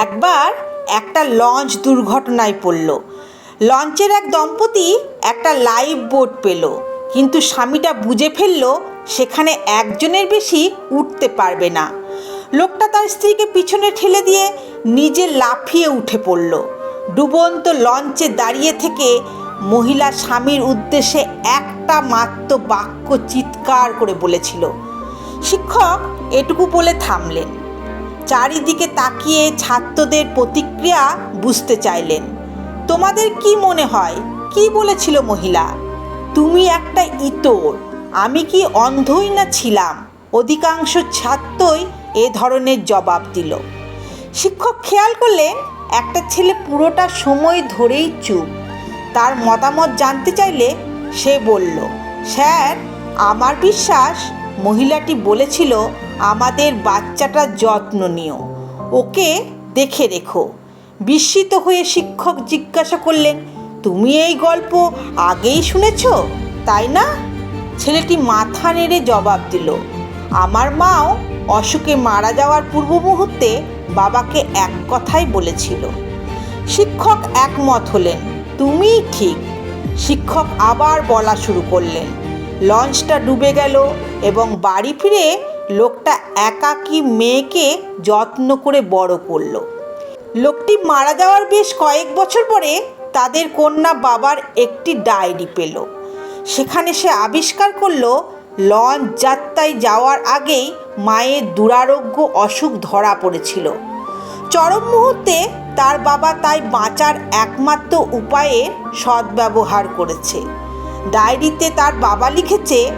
একবার একটা লঞ্চ দুর্ঘটনায় পড়ল। লঞ্চের এক দম্পতি একটা লাইফ বোট পেল, কিন্তু স্বামীটা বুঝে ফেলল সেখানে একজনের বেশি উঠতে পারবে না। লোকটা তার স্ত্রীকে পিছনে ঠেলে দিয়ে নিজে লাফিয়ে উঠে পড়ল। ডুবন্ত লঞ্চে দাঁড়িয়ে থেকে মহিলা স্বামীর উদ্দেশ্যে একটা মাত্র বাক্য চিৎকার করে বলেছিল, শিক্ষক, এটুকু বলে থামলেন। চারিদিকে তাকিয়ে ছাত্রদের প্রতিক্রিয়া বুঝতে চাইলেন। তোমাদের কি মনে হয়? কি বলেছিল মহিলা? তুমি একটা ইতর, আমি কি অন্ধই না ছিলাম? অধিকাংশ ছাত্রই এ ধরনের জবাব দিল। শিক্ষক খেয়াল করলেন, একটা ছেলে পুরোটা সময় ধরেই চুপ। তার মতামত জানতে চাইলে সে বলল, স্যার, আমার বিশ্বাস মহিলাটি বলেছিল, আমাদের বাচ্চাটার যত্ন নিও। ওকে দেখে রেখো। বিস্মিত হয়ে শিক্ষক জিজ্ঞাসা করলেন, তুমি এই গল্প আগেই শুনেছ? তাই না? ছেলেটি মাথা নেড়ে জবাব দিল, আমার মাও অসুখে মারা যাওয়ার পূর্ব মুহূর্তে বাবাকে এক কথাই বলেছিল। শিক্ষক একমত হলেন, তুমিই ঠিক। শিক্ষক আবার বলা শুরু করলেন লঞ্চটা ডুবে গেল এবং বাড়ি ফিরে লোকটা একাকী মেয়েকে যত্ন করে বড় করল। লোকটি মারা যাওয়ার বেশ কয়েক বছর পরে তাদের কন্যা বাবার একটি ডায়েরি পেল। সেখানে সে আবিষ্কার করল, লঞ্চ যাত্রায় যাওয়ার আগেই মায়ের দুরারোগ্য অসুখ ধরা পড়েছিল। চরম মুহূর্তে তার বাবা তাই বাঁচার একমাত্র উপায়ের সদ্ব্যবহার করেছে। ডায়েরিতে তার বাবা লিখেছে,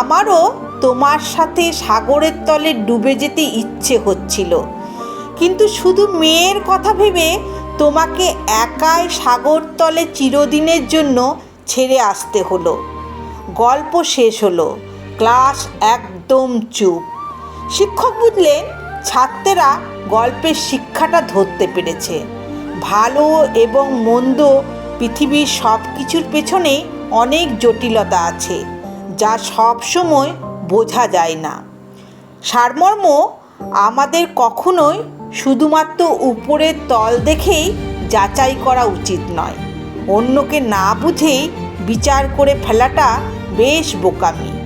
আমারও তোমার সাথে সাগরের তলে ডুবে যেতে ইচ্ছে হচ্ছিল। কিন্তু শুধু মেয়ের কথা ভেবে তোমাকে একাই সাগরতলে চিরদিনের জন্য ছেড়ে আসতে হলো। গল্প শেষ হলো, ক্লাস একদম চুপ। শিক্ষক বুঝলেন, ছাত্রেরা গল্পের শিক্ষাটা ধরতে পেরেছে। ভালো এবং মন্দ পৃথিবীর সব কিছুর পেছনে অনেক জটিলতা আছে, যা সব সময় বোঝা যায় না। সারমর্ম আমাদের কখনোই শুধুমাত্র উপরের তল দেখেই যাচাই করা উচিত নয়। অন্যকে না বুঝেই বিচার করে ফেলাটা বেশ বোকামি।